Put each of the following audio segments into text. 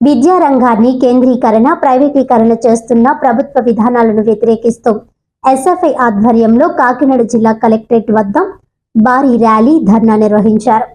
విద్యారంగాన్ని కేంద్రీకరణ ప్రైవేటీకరణ చేస్తున్న ప్రభుత్వ విధానాలను వ్యతిరేకిస్తూ ఎస్ఎఫ్ఐ ఆధ్వర్యంలో కాకినాడ జిల్లా కలెక్టరేట్ వద్ద భారీ ర్యాలీ ధర్నా నిర్వహించారు.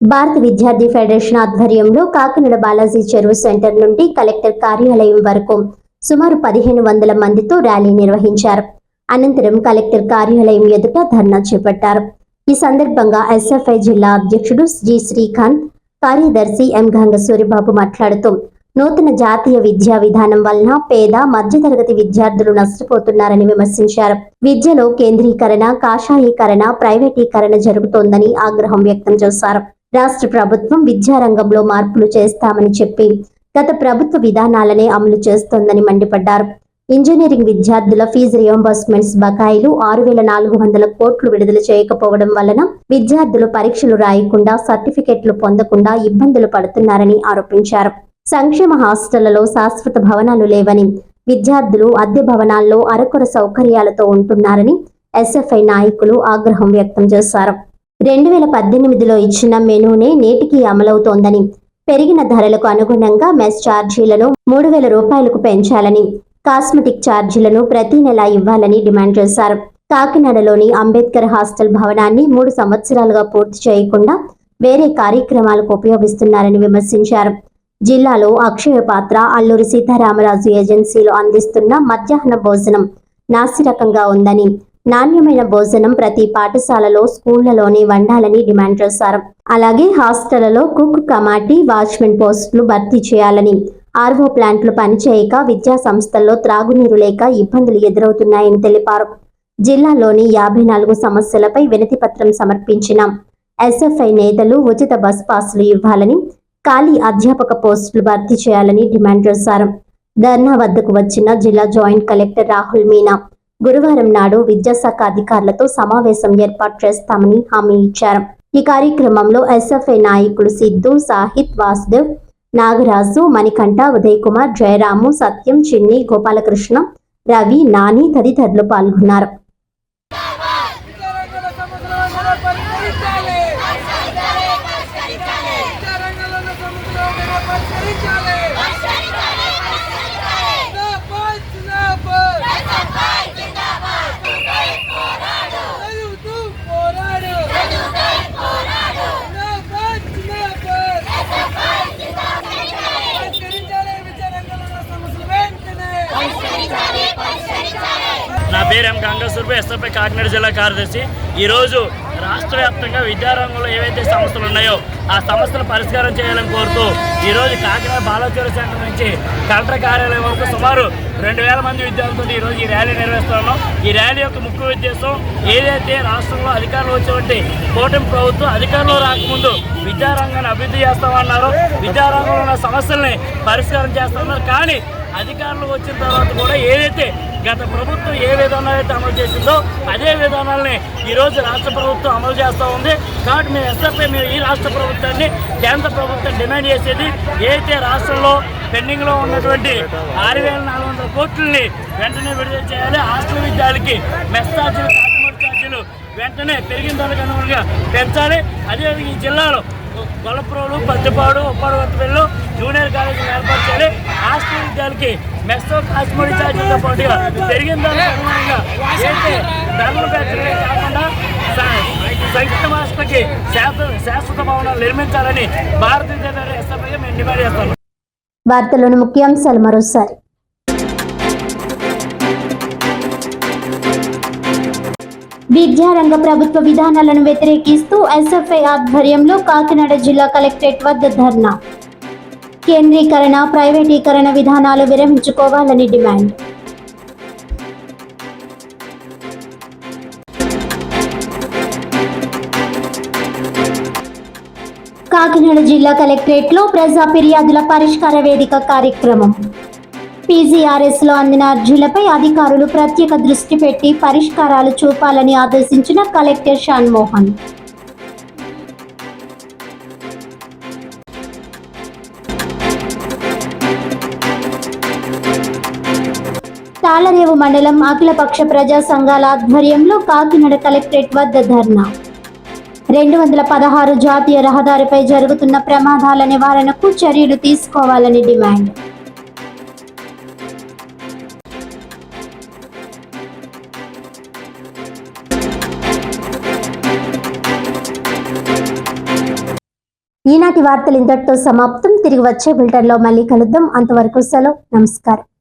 భారత విద్యార్థి ఫెడరేషన్ ఆధ్వర్యంలో కాకినాడ బాలాజీ చెరువు సెంటర్ నుండి కలెక్టర్ కార్యాలయం వరకు సుమారు పదిహేను వందల మందితో ర్యాలీ నిర్వహించారు. అనంతరం కలెక్టర్ కార్యాలయం ఎదుట ధర్నా చేపట్టారు. ఈ సందర్భంగా ఎస్ఎఫ్ఐ జిల్లా అధ్యక్షుడు జి శ్రీకాంత్ కార్యదర్శి ఎం గంగ సూరిబాబు మాట్లాడుతూ నూతన జాతీయ విద్యా విధానం వలన పేద మధ్యతరగతి విద్యార్థులు నష్టపోతున్నారని విమర్శించారు. విద్యలో కేంద్రీకరణ కాషాయీకరణ ప్రైవేటీకరణ జరుగుతోందని ఆగ్రహం వ్యక్తం చేశారు. రాష్ట్ర ప్రభుత్వం విద్యారంగంలో మార్పులు చేస్తామని చెప్పి గత ప్రభుత్వ విధానాలనే అమలు చేస్తోందని మండిపడ్డారు. ఇంజనీరింగ్ విద్యార్థుల ఫీజు రియంబర్స్మెంట్స్ బకాయిలు ఆరు వేల నాలుగు వందల కోట్లు విడుదల చేయకపోవడం వలన విద్యార్థులు పరీక్షలు రాయకుండా సర్టిఫికెట్లు పొందకుండా ఇబ్బందులు పడుతున్నారని ఆరోపించారు. సంక్షేమ హాస్టళ్ళలో శాశ్వత భవనాలు లేవని విద్యార్థులు అద్దె భవనాల్లో అరకొర సౌకర్యాలతో ఉంటున్నారని ఎస్ఎఫ్ఐ నాయకులు ఆగ్రహం వ్యక్తం చేశారు. రెండు వేల పద్దెనిమిదిలో ఇచ్చిన మెనూనే నేటికి అమలవుతోందని పెరిగిన ధరలకు అనుగుణంగా మెస్ ఛార్జీలను మూడు వేల రూపాయలకు పెంచాలని కాస్మెటిక్ ఛార్జీలను ప్రతి నెల ఇవ్వాలని డిమాండ్ చేశారు. కాకినాడలోని అంబేద్కర్ హాస్టల్ భవనాన్ని మూడు సంవత్సరాలుగా పూర్తి చేయకుండా వేరే కార్యక్రమాలకు ఉపయోగిస్తున్నారని విమర్శించారు. జిల్లాలో అక్షయ పాత్ర అల్లూరి సీతారామరాజు ఏజెన్సీలో అందిస్తున్న మధ్యాహ్న భోజనం నాసిరకంగా ఉందని నాణ్యమైన భోజనం ప్రతి పాఠశాలలో స్కూళ్ళలోనే వండాలని డిమాండ్ చేశారు. అలాగే హాస్టళ్ళలో కుక్ కమాటీ వాచ్మెన్ పోస్టులు భర్తీ చేయాలని ఆర్వో ప్లాంట్లు పనిచేయక విద్యా సంస్థల్లో త్రాగునీరు లేక ఇబ్బందులు ఎదురవుతున్నాయని తెలిపారు. జిల్లాలోని యాభై నాలుగు సమస్యలపై వినతిపత్రం సమర్పించిన ఎస్ఎఫ్ఐ నేతలు ఉచిత బస్ పాసులు ఇవ్వాలని ఖాళీ అధ్యాపక పోస్టులు భర్తీ చేయాలని డిమాండ్ చేశారు. ధర్నా వద్దకు వచ్చిన జిల్లా జాయింట్ కలెక్టర్ రాహుల్ మీనా గురువారం నాడు విద్యాశాఖ అధికారులతో సమావేశం ఏర్పాటు చేస్తామని హామీ ఇచ్చారు. ఈ కార్యక్రమంలో ఎస్ఎఫ్ఐ నాయకులు సిద్ధు సాహిత్ వాసుదేవ్ నాగరాజు మణికంఠ ఉదయ్ కుమార్ జయరాము సత్యం చిన్ని గోపాలకృష్ణ రవి నాని తదితరులు పాల్గొన్నారు పరిష్కరించాలి. విద్యారంగంలో ఉన్న సమస్యలను మనం పరిష్కరించాలి. జిందాబాద్, జిందాబాద్. చదువుతూ పోరాడు. జిందాబాద్, జిందాబాద్. పరిష్కరించాలి విద్యారంగంలో ఉన్న సమస్యలు వెంటనే నా పేరు ఎం గంగసూర్పు ఎస్ఎఫ్ఐ కాకినాడ జిల్లా కార్యదర్శి. ఈరోజు రాష్ట్ర వ్యాప్తంగా విద్యారంగంలో ఏవైతే సమస్యలు ఉన్నాయో ఆ సమస్యలు పరిష్కారం చేయాలని కోరుతూ ఈరోజు కాకినాడ బాలాచూర సెంటర్ నుంచి కలెక్టర్ కార్యాలయం వరకు సుమారు రెండు వేల మంది విద్యార్థులతో ఈరోజు ఈ ర్యాలీ నిర్వహిస్తున్నాం ఈ ర్యాలీ యొక్క ముఖ్య ఉద్దేశం ఏదైతే రాష్ట్రంలో అధికారంలో వచ్చేటువంటి కూటమి ప్రభుత్వం అధికారంలో రాకముందు విద్యారంగాన్ని అభివృద్ధి చేస్తామన్నారు. విద్యారంగంలో ఉన్న సమస్యల్ని పరిష్కారం చేస్తామన్నారు. కానీ అధికారంలో వచ్చిన తర్వాత కూడా ఏదైతే గత ప్రభుత్వం ఏ విధానాలైతే అయితే అమలు చేసిందో అదే విధానాలని ఈరోజు రాష్ట్ర ప్రభుత్వం అమలు చేస్తూ ఉంది. కాబట్టి మేము ఎస్ఎఫ్ఐ మేము ఈ రాష్ట్ర ప్రభుత్వాన్ని కేంద్ర ప్రభుత్వం డిమాండ్ చేసేది ఏదైతే రాష్ట్రంలో పెండింగ్లో ఉన్నటువంటి ఆరు వేల నాలుగు వందల కోట్లని వెంటనే విడుదల చేయాలి. హాస్టల్ విద్యాలకి మెస్ ఛార్జీలు కాస్మెటిక్ ఛార్జీలు వెంటనే పెరిగిన ధరకు అనుగుణంగా పెంచాలి. అదేవిధంగా ఈ జిల్లాలో గొల్లప్రోలు పత్తిపాడు ఉప్పాడవత్తిపల్లిలో జూనియర్ కాలేజీలు ఏర్పాటు చేయాలి. హాస్టల్ విద్యాలకి మెస్సో కాస్మోడి ఛార్జీలతో పాటుగా పెరిగిన దానికి అనుగుణంగా అయితే ధరలు పెంచడమే కాకుండా స- మాస్టర్కి శాశ్వత శాశ్వత భవనాలు నిర్మించాలని భారతీయ జనతా ఎస్ఎఫ్ఐగా మేము డిమాండ్ చేస్తాం వార్తలోని ముఖ్యాంశాలు మరోసారి. విద్యారంగ ప్రభుత్వ విధానాలను వ్యతిరేకిస్తూ ఎస్ఎఫ్ఐ ఆధ్వర్యంలో కాకినాడ జిల్లా కలెక్టరేట్ వద్ద ధర్నా. కేంద్రీకరణ ప్రైవేటీకరణ విధానాలు విరమించుకోవాలని డిమాండ్. కాకినాడ జిల్లా కలెక్టరేట్లో ప్రజా ఫిర్యాదుల పరిష్కార వేదిక కార్యక్రమం. పీజీఆర్ఎస్లో అందిన అర్జీలపై అధికారులు ప్రత్యేక దృష్టి పెట్టి పరిష్కారాలు చూపాలని ఆదేశించిన కలెక్టర్ షాన్మోహన్ పాలరేవు మండలం అఖిలపక్ష ప్రజా సంఘాల ఆధ్వర్యంలో కాకినాడ కలెక్టరేట్ వద్ద ధర్నా. రెండు వందల పదహారు జాతీయ రహదారిపై జరుగుతున్న ప్రమాదాల నివారణకు చర్యలు తీసుకోవాలని డిమాండ్. ఈనాటి వార్తలు ఇంతటితో సమాప్తం. తిరిగి వచ్చే బులెటిన్లో మళ్ళీ కలుద్దాం. అంతవరకు సెలవు. నమస్కారం.